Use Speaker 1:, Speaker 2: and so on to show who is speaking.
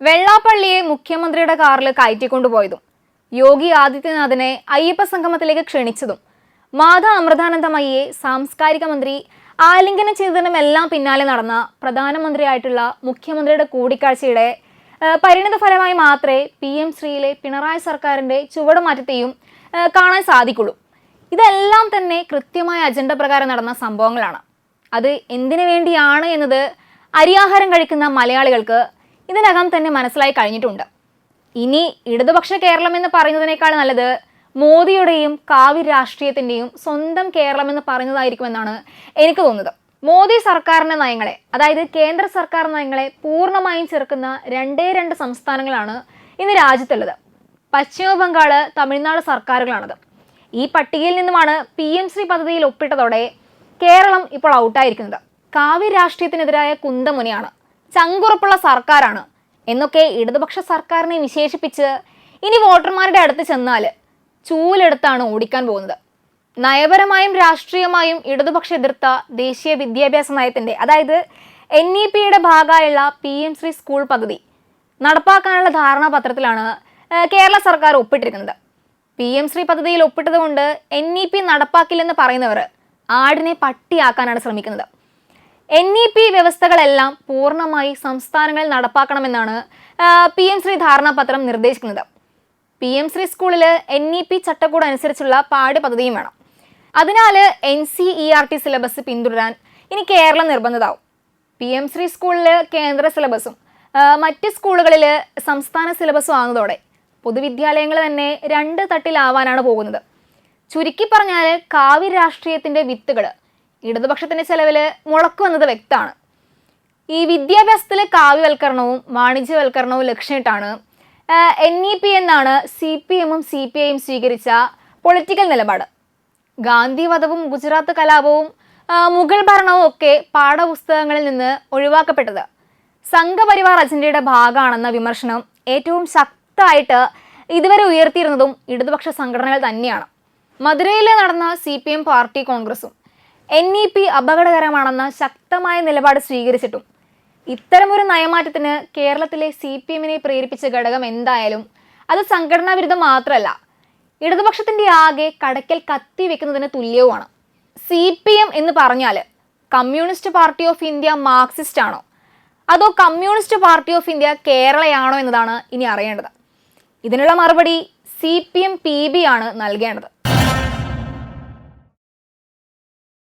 Speaker 1: വെള്ളാപ്പള്ളിയെ മുഖ്യമന്ത്രിയുടെ കാറിൽ കയറ്റിക്കൊണ്ടുപോയതും യോഗി ആദിത്യനാഥിനെ അയ്യപ്പ സംഗമത്തിലേക്ക് ക്ഷണിച്ചതും മാതാ അമൃതാനന്ദമയ്യെ സാംസ്കാരിക മന്ത്രി ആലിംഗനം ചെയ്തതിനുമെല്ലാം പിന്നാലെ നടന്ന പ്രധാനമന്ത്രിയായിട്ടുള്ള മുഖ്യമന്ത്രിയുടെ കൂടിക്കാഴ്ചയുടെ പരിണിത ഫലമായി മാത്രമേ പി എം ശ്രീയിലെ പിണറായി സർക്കാരിന്റെ ചുവടുമാറ്റത്തെയും കാണാൻ സാധിക്കുള്ളൂ. ഇതെല്ലാം തന്നെ കൃത്യമായ അജണ്ട പ്രകാരം നടന്ന സംഭവങ്ങളാണ്. അത് എന്തിനു വേണ്ടിയാണ് എന്നത് അരിയാഹാരം കഴിക്കുന്ന മലയാളികൾക്ക് ഇതിനകം തന്നെ മനസ്സിലായി കഴിഞ്ഞിട്ടുണ്ട്. ഇനി ഇടതുപക്ഷ കേരളം എന്ന് പറയുന്നതിനേക്കാൾ നല്ലത് മോദിയുടെയും കാവ്യ രാഷ്ട്രീയത്തിന്റെയും സ്വന്തം കേരളം എന്ന് പറയുന്നതായിരിക്കുമെന്നാണ് എനിക്ക് തോന്നുന്നത്. മോദി സർക്കാരിന്റെ നയങ്ങളെ അതായത് കേന്ദ്ര സർക്കാർ നയങ്ങളെ പൂർണമായും ചെറുക്കുന്ന രണ്ടേ രണ്ട് സംസ്ഥാനങ്ങളാണ് ഇന്ന് രാജ്യത്തുള്ളത്. പശ്ചിമ ബംഗാൾ തമിഴ്നാട് സർക്കാരുകളാണത്. ഈ പട്ടികയിൽ നിന്നുമാണ് പി എം ശ്രീ പദ്ധതിയിൽ ഒപ്പിട്ടതോടെ കേരളം ഇപ്പോൾ ഔട്ടായിരിക്കുന്നത്. കാവ്യ രാഷ്ട്രീയത്തിനെതിരായ കുന്തമുനയാണ്. ചങ്കുറപ്പുള്ള സർക്കാരാണ് എന്നൊക്കെ ഇടതുപക്ഷ സർക്കാരിനെ വിശേഷിപ്പിച്ച് ഇനി വോട്ടർമാരുടെ അടുത്ത് ചെന്നാൽ ചൂലെടുത്താണ് ഓടിക്കാൻ പോകുന്നത്. നയപരമായും രാഷ്ട്രീയമായും ഇടതുപക്ഷ എതിർത്ത ദേശീയ വിദ്യാഭ്യാസ നയത്തിന്റെ അതായത് എൻ ഇ പിയുടെ ഭാഗമായുള്ള പി എം ശ്രീ സ്കൂൾ പദ്ധതി നടപ്പാക്കാനുള്ള ധാരണാപത്രത്തിലാണ് കേരള സർക്കാർ ഒപ്പിട്ടിരിക്കുന്നത്. പി എം ശ്രീ പദ്ധതിയിൽ ഒപ്പിട്ടതുകൊണ്ട് എൻ ഇ പി നടപ്പാക്കില്ലെന്ന് പറയുന്നവർ ആടിനെ പട്ടിയാക്കാനാണ് ശ്രമിക്കുന്നത്. എൻ ഇ പി വ്യവസ്ഥകളെല്ലാം പൂർണമായി സംസ്ഥാനങ്ങളിൽ നടപ്പാക്കണമെന്നാണ് പി എം ശ്രീ ധാരണാപത്രം നിർദ്ദേശിക്കുന്നത്. പി എം ശ്രീ സ്കൂളിൽ എൻ ഇ പി ചട്ടക്കൂട് അനുസരിച്ചുള്ള പാഠ്യപദ്ധതിയും വേണം. അതിനാൽ N C E R T syllabus പിന്തുടരാൻ ഇനി കേരളം നിർബന്ധിതാവും പി എം ശ്രീ സ്കൂളിൽ കേന്ദ്ര സിലബസും മറ്റ് സ്കൂളുകളിൽ സംസ്ഥാന സിലബസും ആകുന്നതോടെ പൊതുവിദ്യാലയങ്ങൾ തന്നെ രണ്ട് തട്ടിലാവാനാണ് പോകുന്നത്. ചുരുക്കി പറഞ്ഞാൽ കാവ്യ രാഷ്ട്രീയത്തിന്റെ വിത്തുകൾ ഇടതുപക്ഷത്തിന്റെ ചെലവിൽ മുളക്കുമെന്നത് വ്യക്തമാണ്. ഈ വിദ്യാഭ്യാസത്തിലെ കാവ്യവൽക്കരണവും വാണിജ്യവൽക്കരണവും ലക്ഷ്യമിട്ടാണ് എൻ ഇ പി എന്നാണ് സി പി എമ്മും സി പി ഐയും സ്വീകരിച്ച പൊളിറ്റിക്കൽ നിലപാട്. ഗാന്ധിവധവും ഗുജറാത്ത് കലാപവും മുഗൾ ഭരണവും ഒക്കെ പാഠപുസ്തകങ്ങളിൽ നിന്ന് ഒഴിവാക്കപ്പെട്ടത് സംഘപരിവാർ അജണ്ടയുടെ ഭാഗമാണെന്ന വിമർശനം ഏറ്റവും ശക്തമായിട്ട് ഇതുവരെ ഉയർത്തിയിരുന്നതും ഇടതുപക്ഷ സംഘടനകൾ തന്നെയാണ്. മധുരയിൽ നടന്ന സി പി എം പാർട്ടി കോൺഗ്രസും എൻ ഇ പി അപകടകരമാണെന്ന ശക്തമായ നിലപാട് സ്വീകരിച്ചിട്ടും. ഇത്തരമൊരു നയമാറ്റത്തിന് കേരളത്തിലെ സി പി എമ്മിനെ പ്രേരിപ്പിച്ച ഘടകം എന്തായാലും അത് സംഘടനാ വിരുദ്ധം മാത്രമല്ല. ഇടതുപക്ഷത്തിന്റെ ആകെ കടക്കൽ കത്തി വെക്കുന്നതിന് തുല്യവുമാണ്. സി പി എം എന്ന് പറഞ്ഞാൽ communist party of India Marxist ആണോ? അതോ കമ്മ്യൂണിസ്റ്റ് പാർട്ടി ഓഫ് ഇന്ത്യ കേരളയാണോ എന്നതാണ് ഇനി അറിയേണ്ടത്. ഇതിനുള്ള മറുപടി C P M P B ആണ് നൽകേണ്ടത്.